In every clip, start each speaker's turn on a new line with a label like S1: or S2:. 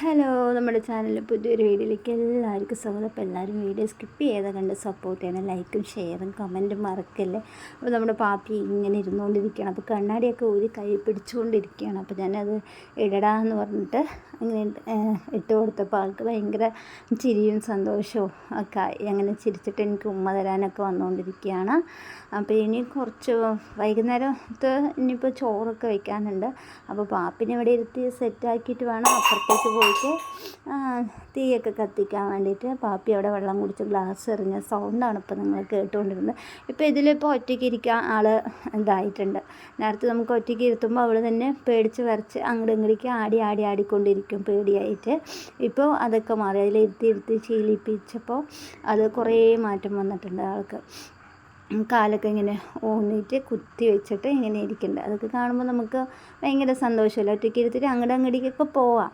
S1: Hello നമ്മുടെ ചാനലിൽ പുതിയൊരു വീഡിയോയിലേക്ക് എല്ലാവർക്കും സ്വാഗതം. അപ്പോൾ എല്ലാവരും വീഡിയോ സ്കിപ്പ് ചെയ്താൽ കണ്ട് സപ്പോർട്ട് ചെയ്യണം ലൈക്കും ഷെയറും കമന്റും മറക്കല്ലേ? അപ്പോൾ നമ്മുടെ പാപ്പി ഇങ്ങനെ ഇരുന്നുകൊണ്ടിരിക്കുകയാണ് അപ്പോൾ കണ്ണാടിയൊക്കെ ഊരി കൈ പിടിച്ചുകൊണ്ടിരിക്കുകയാണ് അപ്പോൾ ഞാനത് ഇടടാന്ന് പറഞ്ഞിട്ട് അങ്ങനെ ഇട്ട് കൊടുത്തപ്പോൾ ആൾക്ക് ഭയങ്കര ചിരിയും സന്തോഷവും ഒക്കെ അങ്ങനെ ചിരിച്ചിട്ട് എനിക്ക് ഉമ്മ തരാനൊക്കെ വന്നുകൊണ്ടിരിക്കുകയാണ് അപ്പോൾ ഇനി കുറച്ച് വൈകുന്നേരത്ത് ഇനിയിപ്പോൾ ചോറൊക്കെ വയ്ക്കാനുണ്ട് അപ്പോൾ പാപ്പിനെ ഇവിടെ ഇരുത്തി സെറ്റാക്കിയിട്ട് വേണം അപ്പുറത്തേക്ക് പോയിട്ട് തീയൊക്കെ കത്തിക്കാൻ വേണ്ടിയിട്ട് പാപ്പി അവിടെ വെള്ളം കുടിച്ച് ഗ്ലാസ് എറിഞ്ഞ സൗണ്ടാണ് ഇപ്പോൾ നിങ്ങൾ കേട്ടുകൊണ്ടിരുന്നത്. ഇപ്പോൾ ഇതിലിപ്പോൾ ഒറ്റയ്ക്ക് ഇരിക്കാൻ ആൾ ഇതായിട്ടുണ്ട്. നേരത്തെ നമുക്ക് ഒറ്റയ്ക്ക് ഇരുത്തുമ്പോൾ അവൾ തന്നെ പേടിച്ച് വരച്ച് അങ്ങോട്ട് ഇങ്ങോട്ടേക്ക് ആടി ആടി ആടിക്കൊണ്ടിരിക്കും പേടിയായിട്ട്. ഇപ്പോൾ അതൊക്കെ മാറി. അതിൽ ഇരുത്തി ഇരുത്തി ശീലിപ്പിച്ചപ്പോൾ അത് കുറേ മാറ്റം വന്നിട്ടുണ്ട് ആൾക്ക്. കാലൊക്കെ ഇങ്ങനെ ഊന്നിയിട്ട് കുത്തി വെച്ചിട്ട് ഇങ്ങനെ ഇരിക്കുന്നുണ്ട്. അതൊക്കെ കാണുമ്പോൾ നമുക്ക് ഭയങ്കര സന്തോഷമല്ല? ഒറ്റയ്ക്ക് ഇരുത്തിട്ട് അങ്ങോട്ട് അങ്ങോട്ടേക്കൊക്കെ പോവാം.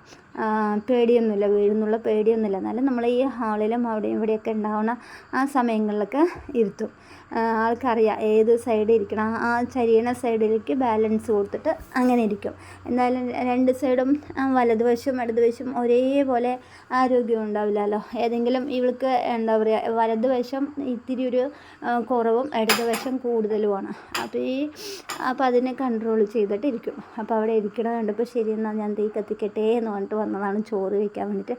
S1: പേടിയൊന്നുമില്ല വീഴുന്നുള്ള പേടിയൊന്നുമില്ല. എന്നാലും നമ്മൾ ഈ ഹാളിലും അവിടെയും ഇവിടെയൊക്കെ ഉണ്ടാവുന്ന ആ സമയങ്ങളിലൊക്കെ ഇരുത്തും. ആൾക്കറിയാം ഏത് സൈഡ് ഇരിക്കണം. ആ ചരിയണ സൈഡിലേക്ക് ബാലൻസ് കൊടുത്തിട്ട് അങ്ങനെ ഇരിക്കും. എന്തായാലും രണ്ട് സൈഡും വലതുവശവും ഇടതുവശവും ഒരേപോലെ ആരോഗ്യം ഉണ്ടാവില്ലല്ലോ. ഏതെങ്കിലും ഇവൾക്ക് എന്താ പറയുക വലതുവശം ഇത്തിരി ഒരു കുറവും ഇടതുവശം കൂടുതലുമാണ്. അപ്പോൾ ഈ അപ്പോൾ അതിനെ കൺട്രോൾ ചെയ്തിട്ടിരിക്കും. അപ്പോൾ അവിടെ ഇരിക്കണത് കണ്ടപ്പോൾ ശരി എന്നാൽ ഞാൻ തീ കത്തിക്കട്ടെ എന്ന് പറഞ്ഞിട്ട് വന്നതാണ് ചോറ് വയ്ക്കാൻ വേണ്ടിയിട്ട്.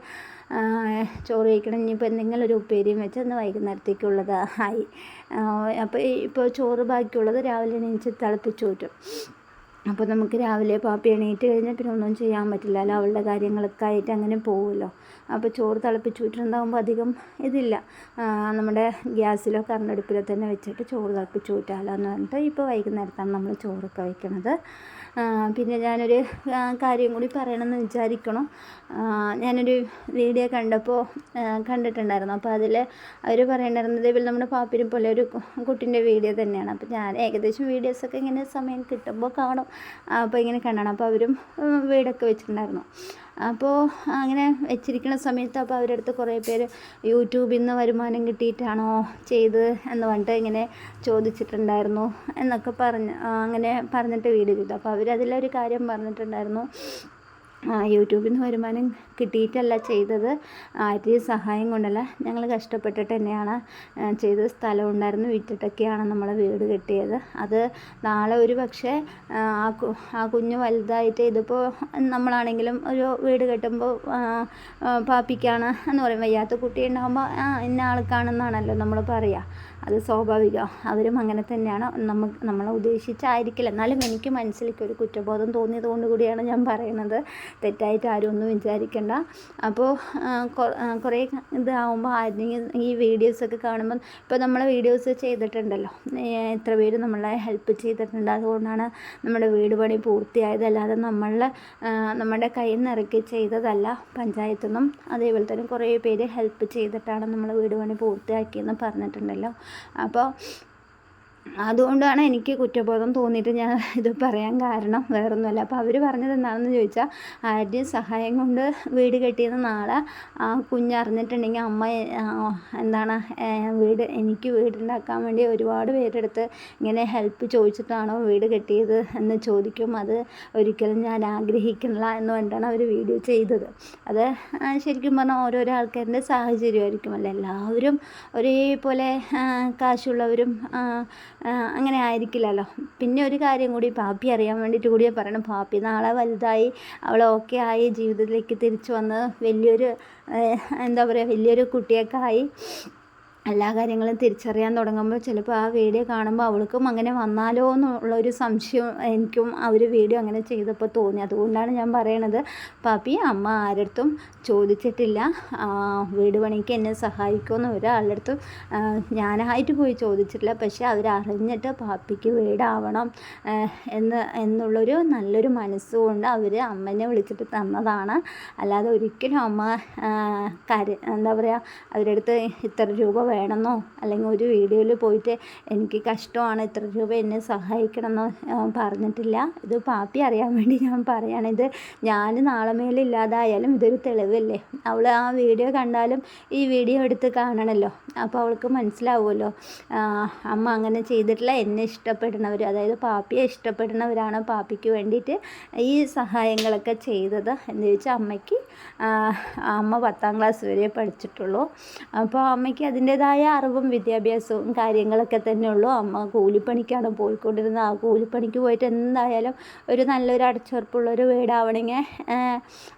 S1: ചോറ് കഴിക്കണം. ഇനിയിപ്പോൾ എന്തെങ്കിലും ഒരു ഉപ്പേരിയും വെച്ച് ഇന്ന് വൈകുന്നേരത്തേക്കുള്ളത് ആയി. അപ്പോൾ ഇപ്പോൾ ചോറ് ബാക്കിയുള്ളത് രാവിലെ എണീച്ച് തിളപ്പിച്ച് ഊറ്റും. അപ്പോൾ നമുക്ക് രാവിലെ പാപ്പി എണീറ്റ് കഴിഞ്ഞാൽ പിന്നെ ഒന്നും ചെയ്യാൻ പറ്റില്ലല്ലോ അവളുടെ കാര്യങ്ങളൊക്കെ ആയിട്ട് അങ്ങനെ പോകുമല്ലോ അപ്പോൾ ചോറ് തിളപ്പിച്ച് ഊറ്റുന്നുണ്ടാകുമ്പോൾ അധികം ഇതില്ല. നമ്മുടെ ഗ്യാസിലോ കറണ്ടടുപ്പിലോ തന്നെ വെച്ചിട്ട് ചോറ് തിളപ്പിച്ച് ഊറ്റാമല്ലോ എന്ന് പറഞ്ഞിട്ട് ഇപ്പോൾ വൈകുന്നേരത്താണ് നമ്മൾ ചോറൊക്കെ വയ്ക്കുന്നത് പിന്നെ ഞാനൊരു കാര്യം കൂടി പറയണമെന്ന് വിചാരിക്കണം. ഞാനൊരു വീഡിയോ കണ്ടപ്പോൾ കണ്ടിട്ടുണ്ടായിരുന്നു. അപ്പോൾ അതിൽ അവർ പറയണ്ടായിരുന്നത് ഇതേപോലെ നമ്മുടെ പാപ്പിനെ പോലെ ഒരു കുട്ടിന്റെ വീഡിയോ തന്നെയാണ്. അപ്പോൾ ഞാൻ ഏകദേശം വീഡിയോസൊക്കെ ഇങ്ങനെ സമയം കിട്ടുമ്പോൾ കാണും. അപ്പോൾ ഇങ്ങനെ കണ്ടാണ്. അപ്പോൾ അവരും വീടൊക്കെ വെച്ചിട്ടുണ്ടായിരുന്നു. അപ്പോൾ അങ്ങനെ വെച്ചിരിക്കുന്ന സമയത്ത് അപ്പോൾ അവരുടെ അടുത്ത് കുറേ പേര് യൂട്യൂബിൽ നിന്ന് വരുമാനം കിട്ടിയിട്ടാണോ ചെയ്ത്? എന്ന് പറഞ്ഞിട്ട് ഇങ്ങനെ ചോദിച്ചിട്ടുണ്ടായിരുന്നു എന്നൊക്കെ പറഞ്ഞ് അങ്ങനെ പറഞ്ഞിട്ട് വീഡിയോ ചെയ്തു. അപ്പോൾ അവരതിലൊരു കാര്യം പറഞ്ഞിട്ടുണ്ടായിരുന്നു. യൂട്യൂബിൽ നിന്ന് വരുമാനം കിട്ടിയിട്ടല്ല ചെയ്തത്. ആരുടെയും സഹായം കൊണ്ടല്ല ഞങ്ങൾ കഷ്ടപ്പെട്ടിട്ട് തന്നെയാണ് ചെയ്തത് സ്ഥലം ഉണ്ടായിരുന്നു വിറ്റിട്ടൊക്കെയാണ് നമ്മൾ വീട് കെട്ടിയത്. അത് നാളെ ഒരു പക്ഷേ ആ ആ കുഞ്ഞ് വലുതായിട്ട് ഇതിപ്പോൾ നമ്മളാണെങ്കിലും ഒരു വീട് കെട്ടുമ്പോൾ പാപ്പിക്കാണ് എന്ന് പറയും. വയ്യാത്ത കുട്ടി ഉണ്ടാകുമ്പോൾ ഇന്ന ആൾക്കാണെന്നാണല്ലോ നമ്മൾ പറയുക അത് സ്വാഭാവികം. അവരും അങ്ങനെ തന്നെയാണ്. നമുക്ക് നമ്മളെ ഉദ്ദേശിച്ചായിരിക്കില്ല. എന്നാലും എനിക്ക് മനസ്സിലേക്ക് ഒരു കുറ്റബോധം തോന്നിയത് കൊണ്ട് കൂടിയാണ് ഞാൻ പറയുന്നത്. തെറ്റായിട്ട് ആരും ഒന്നും വിചാരിക്കേണ്ട അപ്പോൾ കുറേ ഇതാവുമ്പോൾ ആരെങ്കിലും ഈ വീഡിയോസൊക്കെ കാണുമ്പോൾ ഇപ്പോൾ നമ്മൾ വീഡിയോസ് ചെയ്തിട്ടുണ്ടല്ലോ. എത്ര പേര് നമ്മളെ ഹെൽപ്പ് ചെയ്തിട്ടുണ്ട്. അതുകൊണ്ടാണ് നമ്മുടെ വീട് പണി പൂർത്തിയായത്. അല്ലാതെ നമ്മളെ നമ്മുടെ കയ്യിൽ നിന്ന് ഇറക്കി ചെയ്തതല്ല പഞ്ചായത്തു നിന്നും അതേപോലെ തന്നെ കുറേ പേര് ഹെൽപ്പ് ചെയ്തിട്ടാണ് നമ്മൾ വീട് പണി പൂർത്തിയാക്കിയെന്ന് പറഞ്ഞിട്ടുണ്ടല്ലോ. അപ്പോൾ അതുകൊണ്ടാണ് എനിക്ക് കുറ്റബോധം തോന്നിയിട്ട് ഞാൻ ഇത് പറയാൻ കാരണം വേറൊന്നുമല്ല. അപ്പോൾ അവർ പറഞ്ഞത് എന്താണെന്ന് ചോദിച്ചാൽ ആരുടെയും സഹായം കൊണ്ട് വീട് കെട്ടിയത് നാളെ ആ കുഞ്ഞറിഞ്ഞിട്ടുണ്ടെങ്കിൽ അമ്മ എന്താണ് വീട് എനിക്ക് വീടുണ്ടാക്കാൻ വേണ്ടി ഒരുപാട് പേരെടുത്ത് ഇങ്ങനെ ഹെൽപ്പ് ചോദിച്ചിട്ടാണോ വീട് കെട്ടിയത് എന്ന് ചോദിക്കും. അത് ഒരിക്കലും ഞാൻ ആഗ്രഹിക്കുന്നില്ല എന്ന് പറഞ്ഞിട്ടാണ് അവർ വീഡിയോ ചെയ്തത്. അത് ശരിക്കും പറഞ്ഞാൽ ഓരോരോ ആൾക്കാരുടെ സാഹചര്യമായിരിക്കും. അല്ല എല്ലാവരും ഒരേപോലെ കാശുള്ളവരും അങ്ങനെ ആയിരിക്കില്ലല്ലോ. പിന്നെ ഒരു കാര്യം കൂടി പാപ്പി അറിയാൻ വേണ്ടിയിട്ട് കൂടിയേ പറയണം. പാപ്പി നാളെ വലുതായി അവൾ ഓക്കെ ആയി ജീവിതത്തിലേക്ക് തിരിച്ചു വന്ന് വലിയൊരു എന്താ പറയുക വലിയൊരു കുട്ടിയൊക്കെ ആയി. എല്ലാ കാര്യങ്ങളും തിരിച്ചറിയാൻ തുടങ്ങുമ്പോൾ ചിലപ്പോൾ ആ വീഡിയോ കാണുമ്പോൾ അവൾക്കും അങ്ങനെ വന്നാലോ എന്നുള്ള ഒരു സംശയം എനിക്കും ആ ഒരു വീഡിയോ അങ്ങനെ ചെയ്തപ്പോൾ തോന്നി. അതുകൊണ്ടാണ് ഞാൻ പറയണത് പാപ്പി അമ്മ ആരടുത്തും ചോദിച്ചിട്ടില്ല. വീട് പണിക്ക് എന്നെ സഹായിക്കുമെന്ന് ഒരാളുടെ അടുത്തും ഞാനായിട്ട് പോയി ചോദിച്ചിട്ടില്ല. പക്ഷേ അവരറിഞ്ഞിട്ട് പാപ്പിക്ക് വീടാവണം എന്ന് എന്നുള്ളൊരു നല്ലൊരു മനസ്സുകൊണ്ട് അവർ അമ്മനെ വിളിച്ചിട്ട് തന്നതാണ്. അല്ലാതെ ഒരിക്കലും അമ്മ കാര്യം എന്താ പറയുക അവരടുത്ത് ഇത്ര രൂപ വേണമെന്നോ അല്ലെങ്കിൽ ഒരു വീഡിയോയിൽ പോയിട്ട് എനിക്ക് കഷ്ടമാണ് ഇത്ര രൂപ എന്നെ സഹായിക്കണമെന്നോ പറഞ്ഞിട്ടില്ല. ഇത് പാപ്പി അറിയാൻ വേണ്ടി ഞാൻ പറയുകയാണ് ഇത് ഞാൻ നാളെ മേലില്ലാതായാലും ഇതൊരു തെളിവല്ലേ? അവൾ ആ വീഡിയോ കണ്ടാലും ഈ വീഡിയോ എടുത്ത് കാണണമല്ലോ അപ്പോൾ അവൾക്ക് മനസ്സിലാവുമല്ലോ. അമ്മ അങ്ങനെ ചെയ്തിട്ടില്ല. എന്നെ ഇഷ്ടപ്പെടുന്നവർ അതായത് പാപ്പിയെ ഇഷ്ടപ്പെടുന്നവരാണ് പാപ്പിക്ക് വേണ്ടിയിട്ട് ഈ സഹായങ്ങളൊക്കെ ചെയ്തത് എന്ന് ചോദിച്ചാൽ അമ്മയ്ക്ക് അമ്മ പത്താം ക്ലാസ് വരെ പഠിച്ചിട്ടുള്ളൂ. അപ്പോൾ അമ്മയ്ക്ക് അതിന്റേതായ അറിവും വിദ്യാഭ്യാസവും കാര്യങ്ങളൊക്കെ തന്നെ ഉള്ളൂ അമ്മ കൂലിപ്പണിക്കാണ് പോയിക്കൊണ്ടിരുന്നത്. ആ കൂലിപ്പണിക്ക് പോയിട്ട് എന്തായാലും ഒരു നല്ലൊരു അടച്ചുറപ്പുള്ളൊരു വീടാവണമെങ്കിൽ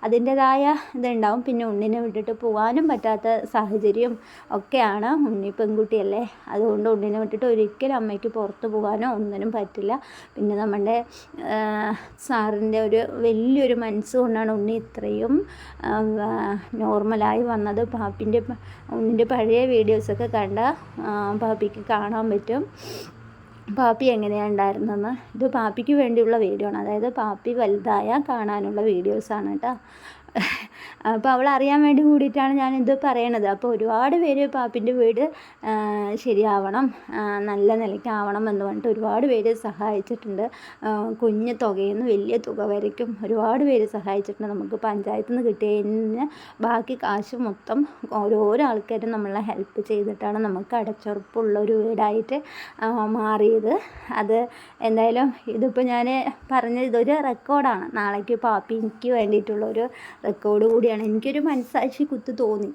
S1: അതിന്റേതായ ഇതുണ്ടാവും. പിന്നെ ഉണ്ണിനെ വിട്ടിട്ട് പോകാനും പറ്റാത്ത സാഹചര്യം ഒക്കെയാണ് ഉണ്ണി പെൺകുട്ടിയല്ലേ. അതുകൊണ്ട് ഉണ്ണിനെ വിട്ടിട്ട് ഒരിക്കലും അമ്മയ്ക്ക് പുറത്ത് പോകാനോ ഒന്നിനും പറ്റില്ല. പിന്നെ നമ്മുടെ സാറിന്റെ ഒരു വലിയൊരു മനസ്സുകൊണ്ടാണ് ഉണ്ണി ഇത്രയും നോർമലായി വന്നത്. പാപ്പിന്റെ ഉണ്ണിന്റെ പഴയ വീഡിയോസൊക്കെ കണ്ട പാപ്പിക്ക് കാണാൻ പറ്റും. പാപ്പി എങ്ങനെയാണ് ഉണ്ടായിരുന്നതെന്ന്. ഇത് പാപ്പിക്ക് വേണ്ടിയുള്ള വീഡിയോ ആണ്. അതായത് പാപ്പി വലുതായ കാണാനുള്ള വീഡിയോസാണ് കേട്ടോ. അപ്പോൾ അവൾ അറിയാൻ വേണ്ടി കൂടിയിട്ടാണ് ഞാനിത് പറയണത്. അപ്പോൾ ഒരുപാട് പേര് പാപ്പിന്റെ വീട് ശരിയാവണം നല്ല നിലയ്ക്കാവണം എന്ന് പറഞ്ഞിട്ട് ഒരുപാട് പേര് സഹായിച്ചിട്ടുണ്ട്. കുഞ്ഞ് തുകയിൽ നിന്ന് വലിയ തുക വരയ്ക്കും ഒരുപാട് പേര് സഹായിച്ചിട്ടുണ്ട് നമുക്ക് പഞ്ചായത്തിൽ നിന്ന് കിട്ടിയതിന് ബാക്കി കാശ് മൊത്തം ഓരോരോ ആൾക്കാരും നമ്മളെ ഹെൽപ്പ് ചെയ്തിട്ടാണ് നമുക്ക് അടച്ചുറപ്പുള്ള ഒരു വീടായിട്ട് മാറിയത്. അത് എന്തായാലും ഇതിപ്പോൾ ഞാൻ പറഞ്ഞ ഇതൊരു റെക്കോർഡാണ് നാളേക്ക് പാപ്പിക്ക് വേണ്ടിയിട്ടുള്ളൊരു റെക്കോർഡ് കൂടിയാണ്. എനിക്കൊരു മനസ്സാക്ഷി കുത്ത് തോന്നി.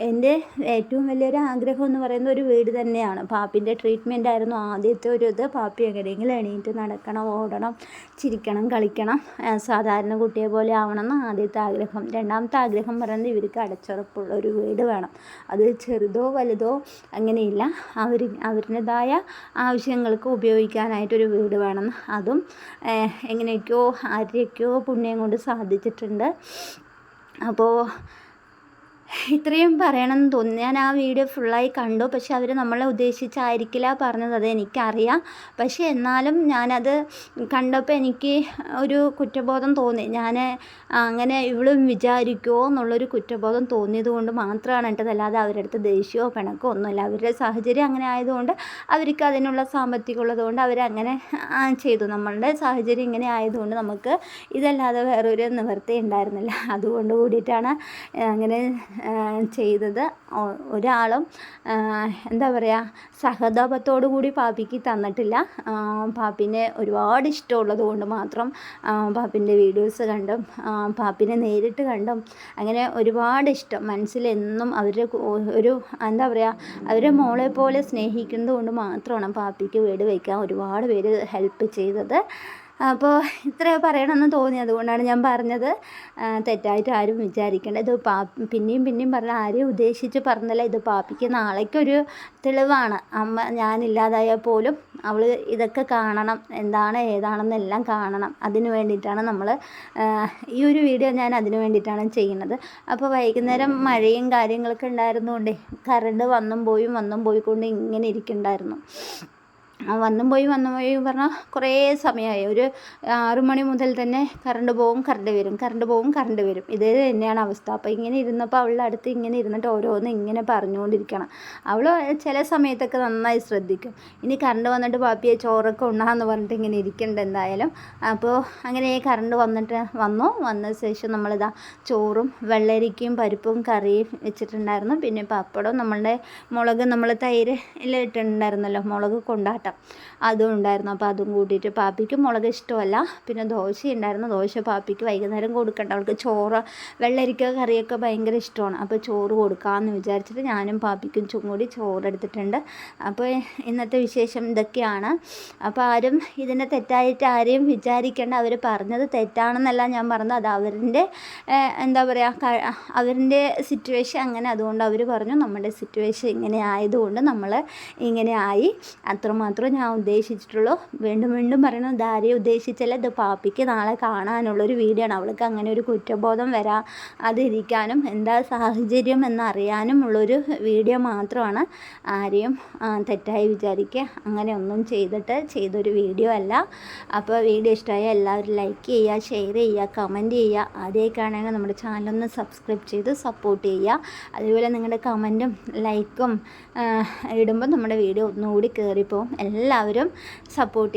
S1: എന്റെ ഏറ്റവും വലിയൊരു ആഗ്രഹം എന്ന് പറയുന്ന ഒരു വീട് തന്നെയാണ്. പാപ്പിന്റെ ട്രീറ്റ്മെന്റ് ആയിരുന്നു ആദ്യത്തെ ഒരു ഇത്. പാപ്പി എങ്ങനെയെങ്കിലും എണീറ്റ് നടക്കണം ഓടണം ചിരിക്കണം കളിക്കണം സാധാരണ കുട്ടിയെ പോലെ ആവണം എന്ന് ആദ്യത്തെ ആഗ്രഹം. രണ്ടാമത്തെ ആഗ്രഹം പറയുന്നത് ഇവർക്ക് അടച്ചുറപ്പുള്ള ഒരു വീട് വേണം. അത് ചെറുതോ വലുതോ അങ്ങനെയില്ല. അവർ അവരുടേതായ ആവശ്യങ്ങൾക്ക് ഉപയോഗിക്കാനായിട്ടൊരു വീട് വേണം. അതും എങ്ങനെയൊക്കെയോ ആരെയൊക്കെയോ പുണ്യം കൊണ്ട് സാധിച്ചിട്ടുണ്ട്. അപ്പോൾ ഇത്രയും പറയണം എന്ന് തോന്നി ഞാൻ ആ വീഡിയോ ഫുള്ളായി കണ്ടു. പക്ഷെ അവർ നമ്മളെ ഉദ്ദേശിച്ചായിരിക്കില്ല പറഞ്ഞത്. അത് എനിക്കറിയാം. പക്ഷെ എന്നാലും ഞാനത് കണ്ടപ്പോൾ എനിക്ക് ഒരു കുറ്റബോധം തോന്നി. ഞാൻ അങ്ങനെ ഇവളും വിചാരിക്കുമോ എന്നുള്ളൊരു കുറ്റബോധം തോന്നിയത് കൊണ്ട് മാത്രമാണ് കേട്ടത് അല്ലാതെ അവരുടെ അടുത്ത് ദേഷ്യമോ പിണക്കോ ഒന്നുമില്ല. അവരുടെ സാഹചര്യം അങ്ങനെ ആയതുകൊണ്ട് അവർക്ക് അതിനുള്ള സാമ്പത്തികം ഉള്ളതുകൊണ്ട് അവരങ്ങനെ ചെയ്തു. നമ്മളുടെ സാഹചര്യം ഇങ്ങനെ ആയതുകൊണ്ട് നമുക്ക് ഇതല്ലാതെ വേറൊരു നിവൃത്തി ഉണ്ടായിരുന്നില്ല അതുകൊണ്ട് കൂടിയിട്ടാണ് അങ്ങനെ ചെയ്തത്. ഒരാളും എന്താ പറയുക സഹതാപത്തോടു കൂടി പാപ്പിക്ക് തന്നിട്ടില്ല. പാപ്പിനെ ഒരുപാട് ഇഷ്ടമുള്ളത് കൊണ്ട് മാത്രം പാപ്പിന്റെ വീഡിയോസ് കണ്ടും പാപ്പിനെ നേരിട്ട് കണ്ടും അങ്ങനെ ഒരുപാട് ഇഷ്ടം. മനസ്സിലെന്നും അവരുടെ ഒരു എന്താ പറയുക അവരെ മോളെ പോലെ സ്നേഹിക്കുന്നത് കൊണ്ട് മാത്രമാണ് പാപ്പിക്ക് വീട് വയ്ക്കാൻ ഒരുപാട് പേര് ഹെൽപ്പ് ചെയ്തത്. അപ്പോൾ ഇത്ര പറയണമെന്ന് തോന്നി. അതുകൊണ്ടാണ് ഞാൻ പറഞ്ഞത്. തെറ്റായിട്ട് ആരും വിചാരിക്കേണ്ട. ഇത് പാ പിന്നെയും പിന്നെയും പറഞ്ഞ ആരെയും ഉദ്ദേശിച്ച് പറഞ്ഞല്ല ഇത് പാപ്പിക്ക് നാളേക്കൊരു തെളിവാണ്. അമ്മ ഞാനില്ലാതായാൽ പോലും അവൾ ഇതൊക്കെ കാണണം. എന്താണ് ഏതാണെന്നെല്ലാം കാണണം. അതിന് വേണ്ടിയിട്ടാണ് നമ്മൾ ഈ ഒരു വീഡിയോ ഞാൻ അതിന് വേണ്ടിയിട്ടാണ് ചെയ്യുന്നത്. അപ്പോൾ വൈകുന്നേരം മഴയും കാര്യങ്ങളൊക്കെ ഉണ്ടായിരുന്നുകൊണ്ടേ കറണ്ട് വന്നും പോയും വന്നും പോയിക്കൊണ്ട് ഇങ്ങനെ ഇരിക്കുന്നുണ്ടായിരുന്നു. വന്നും പോയി വന്നും പോയി പറഞ്ഞാൽ കുറേ സമയമായി ഒരു ആറു മണി മുതൽ തന്നെ കറണ്ട് പോവും കറണ്ട് വരും കറണ്ട് പോവും കറണ്ട് വരും. ഇത് തന്നെയാണ് അവസ്ഥ. അപ്പോൾ ഇങ്ങനെ ഇരുന്നപ്പോൾ അവളുടെ അടുത്ത് ഇങ്ങനെ ഇരുന്നിട്ട് ഓരോന്ന് ഇങ്ങനെ പറഞ്ഞുകൊണ്ടിരിക്കണം. അവൾ ചില സമയത്തൊക്കെ നന്നായി ശ്രദ്ധിക്കും. ഇനി കറണ്ട് വന്നിട്ട് പാപ്പിയെ ചോറൊക്കെ ഉണ്ണാന്ന് പറഞ്ഞിട്ട് ഇങ്ങനെ ഇരിക്കേണ്ട എന്തായാലും. അപ്പോൾ അങ്ങനെ കറണ്ട് വന്നിട്ട് വന്നു. വന്ന ശേഷം നമ്മളിതാ ചോറും വെള്ളരിക്കയും പരിപ്പും കറിയും വെച്ചിട്ടുണ്ടായിരുന്നു. പിന്നെ പപ്പടവും നമ്മളുടെ മുളക് നമ്മൾ തൈര് എല്ലാം ഇട്ടിട്ടുണ്ടായിരുന്നല്ലോ. മുളക് കൊണ്ടാട്ടം അതും ഉണ്ടായിരുന്നു. അപ്പോൾ അതും കൂട്ടിയിട്ട് പാപ്പിക്ക് മുളക് ഇഷ്ടമല്ല. പിന്നെ ദോശ ഉണ്ടായിരുന്നു. ദോശ പാപ്പിക്ക് വൈകുന്നേരം കൊടുക്കണ്ട. അവൾക്ക് ചോറ് വെള്ളരിക്ക കറിയൊക്കെ ഭയങ്കര ഇഷ്ടമാണ്. അപ്പോൾ ചോറ് കൊടുക്കാമെന്ന് വിചാരിച്ചിട്ട് ഞാനും പാപ്പിക്കും കൂടി ചോറ് എടുത്തിട്ടുണ്ട്. അപ്പോൾ ഇന്നത്തെ വിശേഷം ഇതൊക്കെയാണ്. അപ്പോൾ ആരും ഇതിനെ തെറ്റായിട്ട് ആരെയും വിചാരിക്കേണ്ട. അവർ പറഞ്ഞത് തെറ്റാണെന്നല്ല ഞാൻ പറഞ്ഞത്. അത് അവരിന്റെ എന്താ പറയുക അവരിന്റെ സിറ്റുവേഷൻ അങ്ങനെ അതുകൊണ്ട് അവർ പറഞ്ഞു. നമ്മുടെ സിറ്റുവേഷൻ ഇങ്ങനെ ആയതുകൊണ്ട് നമ്മൾ ഇങ്ങനെ ആയി. അത്രമാത്രം മാത്രമേ ഞാൻ ഉദ്ദേശിച്ചിട്ടുള്ളൂ. വീണ്ടും വീണ്ടും പറയണം ഇതാരെയും ഉദ്ദേശിച്ചല്ല? ഇത് പാപ്പിക്ക് നാളെ കാണാനുള്ളൊരു വീഡിയോ ആണ്. അവൾക്ക് അങ്ങനെ ഒരു കുറ്റബോധം വരാ അതിരിക്കാനും എന്താ സാഹചര്യം എന്നറിയാനും ഉള്ളൊരു വീഡിയോ മാത്രമാണ് ആരെയും തെറ്റായി വിചാരിക്കുക. അങ്ങനെ ഒന്നും ചെയ്തിട്ട് ചെയ്തൊരു വീഡിയോ അല്ല. അപ്പോൾ വീഡിയോ ഇഷ്ടമായ എല്ലാവരും ലൈക്ക് ചെയ്യുക ഷെയർ ചെയ്യുക കമന്റ് ചെയ്യുക. ആദ്യമൊക്കെയാണെങ്കിൽ നമ്മുടെ ചാനലൊന്ന് സബ്സ്ക്രൈബ് ചെയ്ത് സപ്പോർട്ട് ചെയ്യുക. അതുപോലെ നിങ്ങളുടെ കമന്റും ലൈക്കും ഇടുമ്പോൾ നമ്മുടെ വീഡിയോ ഒന്നുകൂടി കയറിപ്പോവും എല്ലാവരും സപ്പോർട്ട്